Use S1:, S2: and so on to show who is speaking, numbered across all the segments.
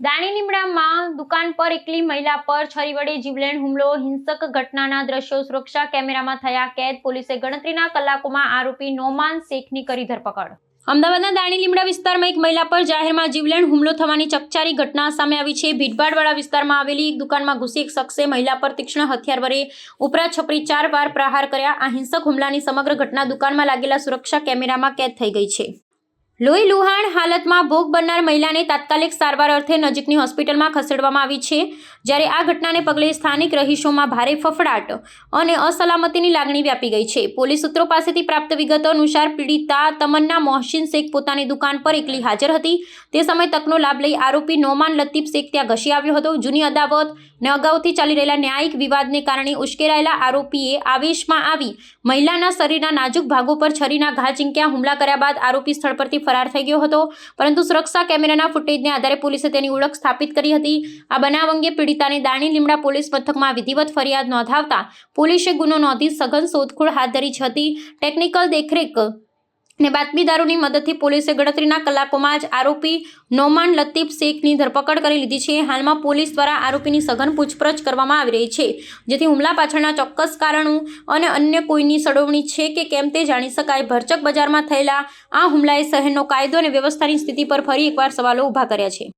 S1: દાણી લીમડામાં દુકાન પર એકલી મહિલા પર છરી વડે જીવલેણ હુમલો, હિંસક ઘટનાના દ્રશ્યો સુરક્ષા કેમેરામાં થયા કેદ, પોલીસે ગણતરીના કલાકોમાં આરોપી નોમાન શેખની કરી ધરપકડ. અમદાવાદના દાણી લીમડા વિસ્તારમાં એક મહિલા પર જાહેરમાં જીવલેણ હુમલો થવાની ચકચારી ઘટના સામે આવી છે. ભીડભાડવાળા વિસ્તારમાં આવેલી એક દુકાનમાં ઘૂસી એક શખ્સે મહિલા પર તીક્ષ્ણ હથિયાર વડે ઉપરા છપરી ચાર વાર પ્રહાર કર્યા. આ હિંસક હુમલાની સમગ્ર ઘટના દુકાનમાં લાગેલા સુરક્ષા કેમેરામાં કેદ થઈ ગઈ છે. લોહી લુહાણ હાલતમાં ભોગ બનનાર મહિલાને તાત્કાલિક સારવાર અર્થે નજીકની હોસ્પિટલમાં ખસેડવામાં આવી છે, જ્યારે આ ઘટનાને પગલે સ્થાનિક રહીશોમાં ભારે ફફડાટ અને અસલામતીની લાગણી વ્યાપી ગઈ છે. પોલીસ સૂત્રો પાસેથી પ્રાપ્ત વિગતો અનુસાર પીડિતા તમન્ના મોહસિન શેખ પોતાની દુકાન પર એકલી હાજર હતી. તે સમય તકનો લાભ લઈ આરોપી નોમાન લતીફ શેખ ત્યાં ઘસી આવ્યો હતો. જૂની અદાવત ને અગાઉથી ચાલી રહેલા ન્યાયિક વિવાદને કારણે ઉશ્કેરાયેલા આરોપીએ આવેશમાં આવી મહિલાના શરીરના નાજુક ભાગો પર છરીના ઘા ચીંક્યા. હુમલા કર્યા બાદ આરોપી સ્થળ પરથી ફરાર થઈ ગયો હતો. પરંતુ સુરક્ષા કેમેરાના ફૂટેજને આધારે પોલીસે તેની ઓળખ સ્થાપિત કરી હતી. આ બનાવ અંગે પીડિતાને દાણી લીમડા પોલીસ મથકમાં વિધિવત ફરિયાદ નોંધાવતા પોલીસે ગુનો નોંધી સઘન શોધખોળ હાથ ધરી હતી. ટેકનિકલ દેખરેખ ને બાતમીદારોની મદદથી પોલીસે ગણતરીના કલાકોમાં જ આરોપી નોમાન લતીફ શેખની ધરપકડ કરી લીધી છે. હાલમાં પોલીસ દ્વારા આરોપીની સઘન પૂછપરછ કરવામાં આવી રહી છે, જેથી હુમલા પાછળના ચોક્કસ કારણો અને અન્ય કોઈની સડવણી છે કે કેમ તે જાણી શકાય. ભરચક બજારમાં થયેલા આ હુમલાએ શહેરનો કાયદો અને વ્યવસ્થાની સ્થિતિ પર ફરી એકવાર સવાલો ઊભા કર્યા છે.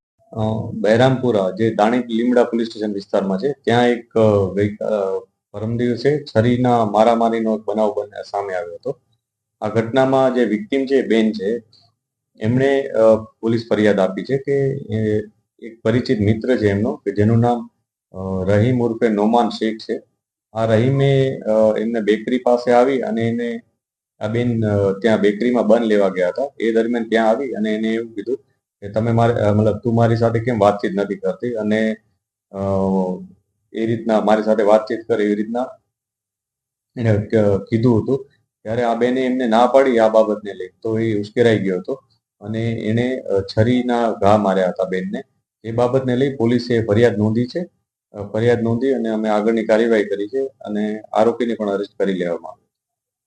S2: બહેરામપુરા, જે દાણી લીમડા પોલીસ સ્ટેશન વિસ્તારમાં છે, ત્યાં એક પરમ દિવસે છરીના મારામારીનો બનાવ સામે આવ્યો હતો. આ ઘટનામાં જે વિક્ટીમ છે બેન છે, એમણે પોલીસ ફરિયાદ આપી છે કે એક પરિચિત મિત્ર છે એમનો, કે જેનું નામ રહીમ ઉર્ફે નોમાન શેખ છે. આ રહીમે એમને બેકરી પાસે આવી અને એને આ બેન ત્યાં બેકરીમાં બન લેવા ગયા હતા. એ દરમિયાન ત્યાં આવી અને એને એવું કીધું કે તમે મારે મતલબ તું મારી સાથે કેમ વાતચીત નથી કરતી? અને એ રીતના મારી સાથે વાતચીત કરે એવી રીતના એને કીધું હતું. ત્યારે આ બેને એમને ના પાડી આ બાબતને લઈ તો એ ઉશ્કેરાઈ ગયો હતો અને એને છરીના ઘા માર્યા હતા બેનને. એ બાબતને લઈ પોલીસે ફરિયાદ નોંધી છે. ફરિયાદ નોંધી અને અમે આગળની કાર્યવાહી કરી છે અને આરોપીને પણ અરેસ્ટ કરી લેવામાં આવ્યો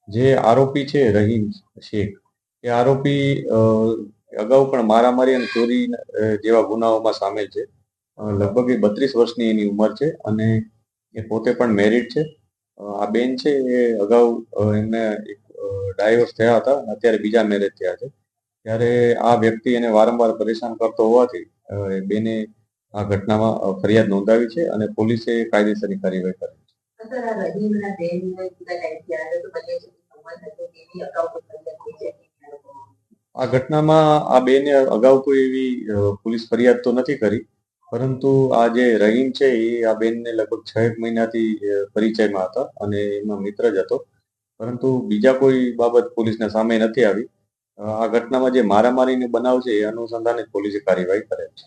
S2: જે આરોપી છે રહીમ શેખ, એ આરોપી અગાઉ પણ મારામારી અને ચોરી જેવા ગુનાઓમાં સામેલ છે. લગભગ એ બત્રીસ વર્ષની એની ઉંમર છે અને એ પોતે પણ મેરિડ છે. આ બેન છે એ અગાઉ એમને એક ડાયવોર્સ થયા હતા અને અત્યારે બીજા મેરેજ થયા છે. ત્યારે આ વ્યક્તિ એને વારંવાર પરેશાન કરતો હોવાથી બેને આ ઘટનામાં ફરિયાદ નોંધાવી છે અને પોલીસે કાયદેસરની કાર્યવાહી કરી
S3: છે. આ
S2: ઘટનામાં આ બેને અગાઉ કોઈ એવી પોલીસ ફરિયાદ તો નથી કરી પરંતુ આ જે રહીમ છે, એ આ બેનને લગભગ છ એક મહિનાથી પરિચયમાં હતા અને એમાં મિત્ર જ હતો. પરંતુ બીજા કોઈ બાબત પોલીસના સામે નથી આવી. આ ઘટનામાં જે મારામારીનો બનાવ છે, એ અનુસંધાને પોલીસે કાર્યવાહી કરે છે.